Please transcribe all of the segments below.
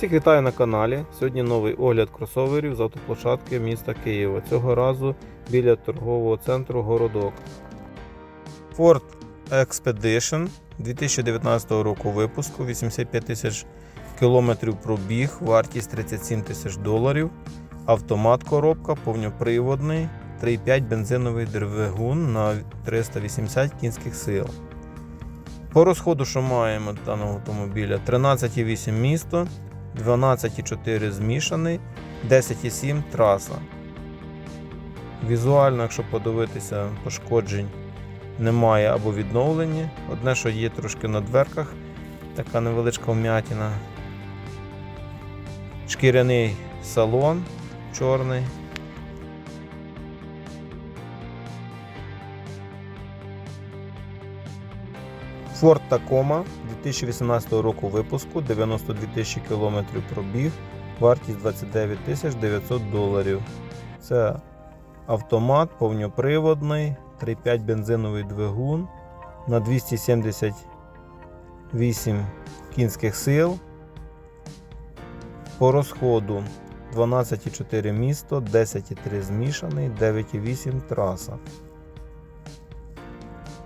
Всіх вітаю на каналі. Сьогодні новий огляд кросоверів з автоплощадки міста Києва. Цього разу біля торгового центру Городок. Ford Expedition 2019 року випуску, 85 тисяч кілометрів пробіг, вартість 37 тисяч доларів. Автомат коробка, повноприводний, 3,5 бензиновий двигун на 380 кінських сил. По розходу, що маємо даного автомобіля, 13,8 місто, 12,4 змішаний, 10,7 траса. Візуально, якщо подивитися, пошкоджень немає або відновлені. Одне, що є трошки на дверках, така невеличка вмятина. Шкіряний салон чорний. Ford Tacoma 2018 року випуску, 92 тисячі кілометрів пробіг, вартість 29 тисяч 900 доларів. Це автомат повноприводний, 3,5 бензиновий двигун на 278 кінських сил. По розходу 12,4 місто, 10,3 змішаний, 9,8 траса.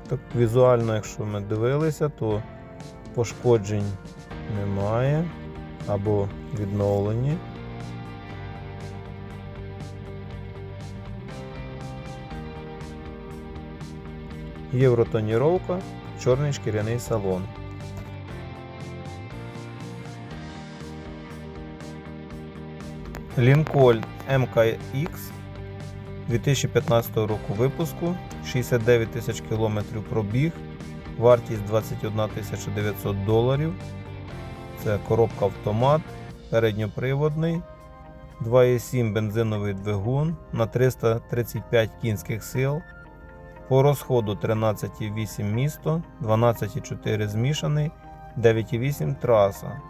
Так, візуально, якщо ми дивилися, то пошкоджень немає або відновлені. Євротоніровка, чорний шкіряний салон. Lincoln MKX 2015 року випуску, 69 тисяч кілометрів пробіг, вартість 21 тисяча 900 доларів. Це коробка автомат, передньоприводний, 2,7 бензиновий двигун на 335 кінських сил. По розходу 13,8 місто, 12,4 змішаний, 9,8 траса.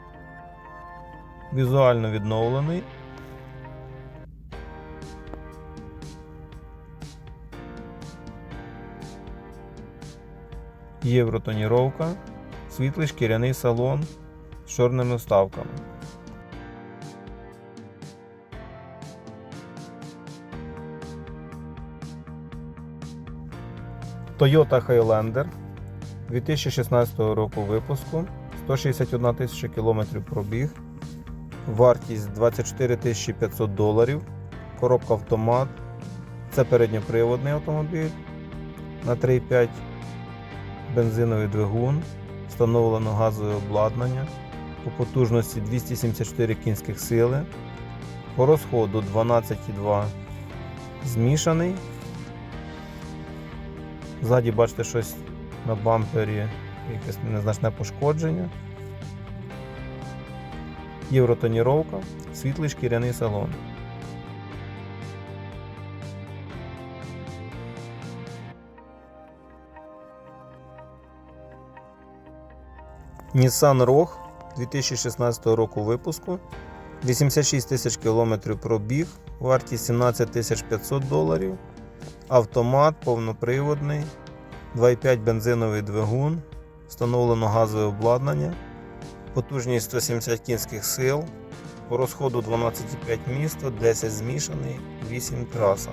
Візуально відновлений. Євротоніровка, світлий шкіряний салон з чорними вставками. Toyota Highlander 2016 року випуску, 161 тисяча кілометрів пробіг, вартість 24 500 доларів, коробка автомат, це передньоприводний автомобіль на 3,5 бензиновий двигун, встановлено газове обладнання по потужності 274 кінських сили, по розходу 12,2 змішаний. Ззаді бачите щось на бампері, якесь незначне пошкодження. Євротоніровка, світлий шкіряний салон. Nissan Rogue 2016 року випуску. 86 тисяч кілометрів пробіг, вартість 17 тисяч 500 доларів. Автомат повноприводний, 2,5 бензиновий двигун, встановлено газове обладнання, потужність 170 кінських сил, по розходу 12,5 місто, 10 змішаний, 8 траса.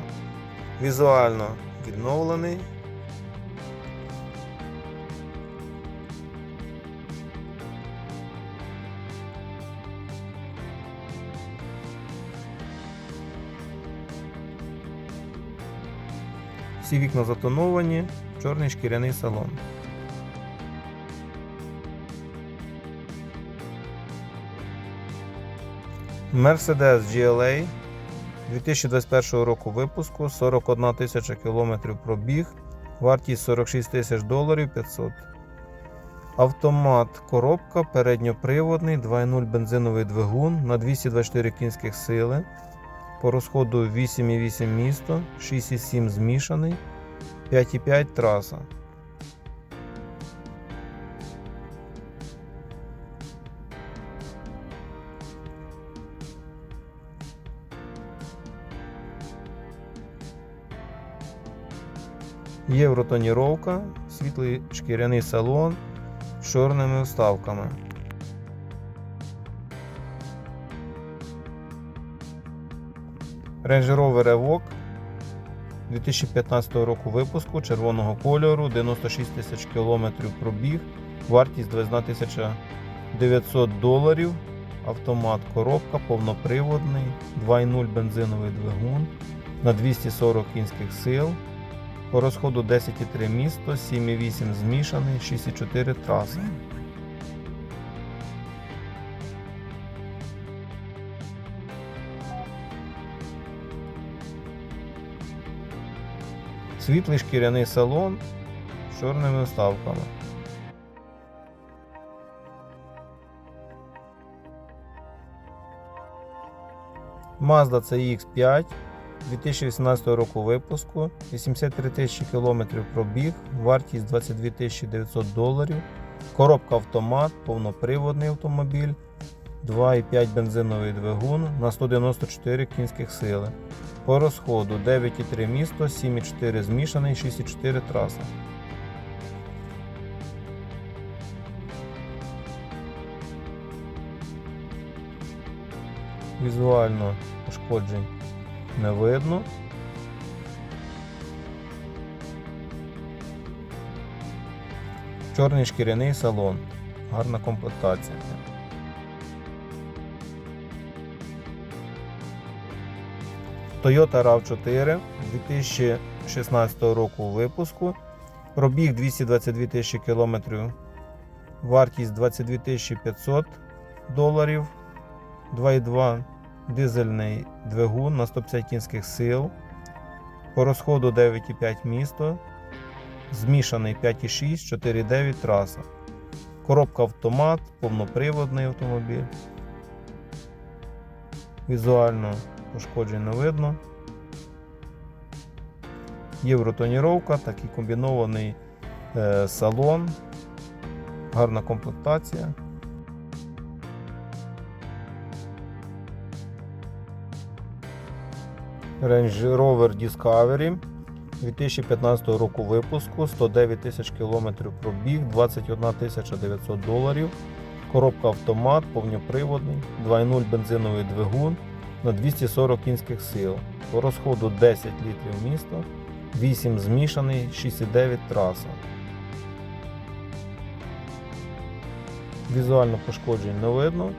Візуально відновлений. Всі вікна затоновані, чорний шкіряний салон. Mercedes GLA 2021 року випуску 41 тисяча кілометрів пробіг, вартість 46 тисяч доларів 500. Автомат коробка передньоприводний, 2.0 бензиновий двигун на 224 кінських сили. По розходу 8,8 місто, 6,7 змішаний, 5,5 траса. Євротоніровка, світлий шкіряний салон з чорними вставками. Range Rover Evoque 2015 року випуску червоного кольору, 96 тисяч кілометрів пробіг, вартість 21 900 доларів. Автомат, коробка, повноприводний, 2.0 бензиновий двигун на 240 кінських сил. По розходу 10,3 місто, 7,8 змішаний, 6,4 траса. Світлий шкіряний салон з чорними вставками. Mazda CX5 2018 року випуску, 83 тисячі кілометрів пробіг, вартість 22 тисячі 900 доларів, коробка автомат, повноприводний автомобіль, 2,5 бензиновий двигун на 194 кінських сили. По розходу 9,3 місто, 7,4 змішаний, 6,4 траса. Візуально пошкоджень не видно. Чорний шкіряний салон. Гарна комплектація. Toyota RAV4 2016 року випуску. Пробіг 222 тисячі кілометрів. Вартість 22 тисячі 500 доларів. 2,2 дизельний двигун на 150 кінських сил. По розходу 9,5 місто. Змішаний 5,6, 4,9 траса. Коробка автомат, повноприводний автомобіль. Візуально пошкоджень не видно. Євротоніровка, такий комбінований е, салон, гарна комплектація. Range Rover Discovery 2015 року випуску, 109 тисяч кілометрів пробіг, 21 тисяча 900 доларів. Коробка автомат, повноприводний, 2.0 бензиновий двигун на 240 кінських сил. По розходу 10 літрів місто, 8 змішаний, 6,9 траса. Візуально пошкоджень не видно.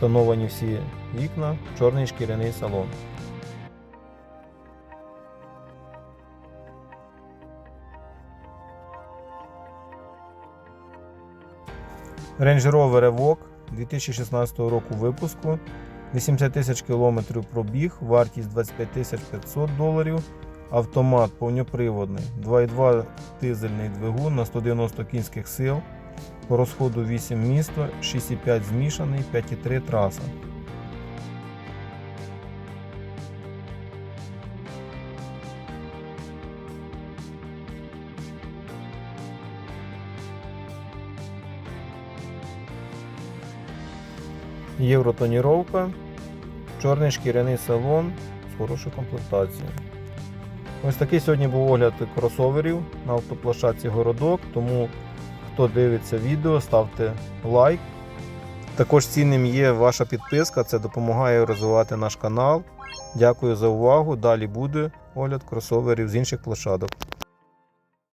Тоновані всі вікна, чорний шкіряний салон. Range Rover Evoque 2016 року випуску. 80 тисяч кілометрів пробіг, вартість 25 тисяч 500 доларів. Автомат повноприводний, 2,2 дизельний двигун на 190 кінських сил. По розходу 8 місто, 6,5 змішаний, 5,3 траса. Євротоніровка, чорний шкіряний салон з хорошою комплектацією. Ось такий сьогодні був огляд кросоверів на автоплощадці Городок, тому хто дивиться відео, ставте лайк. Також цінним є ваша підписка, це допомагає розвивати наш канал. Дякую за увагу. Далі буде огляд кросоверів з інших площадок.